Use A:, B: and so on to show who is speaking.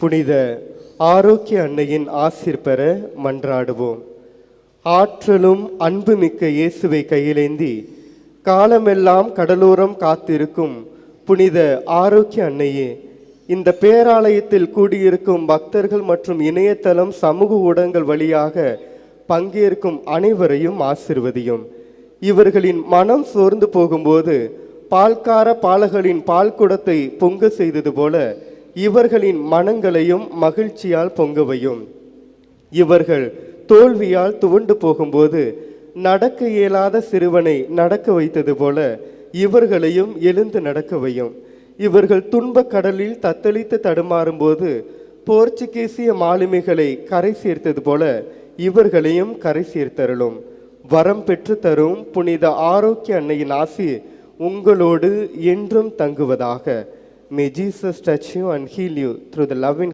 A: புனித ஆரோக்கிய அன்னையின் ஆசிர் பெற மன்றாடுவோம். ஆற்றலும் அன்புமிக்க இயேசுவை கையிலேந்தி காலமெல்லாம் கடலோரம் காத்திருக்கும் புனித ஆரோக்கிய அன்னையே இந்த பேராலயத்தில் கூடியிருக்கும் பக்தர்கள் மற்றும் இணையதளம் சமூக ஊடகங்கள் வழியாக பங்கேற்கும் அனைவரையும் ஆசிர்வதியும். இவர்களின் மனம் சோர்ந்து போகும்போது பால்கார பாலகளின் பால் குடத்தை பொங்க செய்தது போல இவர்களின் மனங்களையும் மகிழ்ச்சியால் பொங்கவையும் இவர்கள் தோல்வியால் துவண்டு போகும்போது நடக்க இயலாத சிறுவனை நடக்க வைத்தது போல இவர்களையும் எழுந்து நடக்க வையும். இவர்கள் துன்ப கடலில் தத்தளித்து தடுமாறும்போது போர்ச்சுகீசிய மாலுமிகளை கரை சேர்த்தது போல இவர்களையும் கரை சேர்த்தருளும். வரம் பெற்று தரும் புனித ஆரோக்கிய அன்னையின் ஆசி உங்களோடு என்றும் தங்குவதாக. May Jesus touch you and heal you through the loving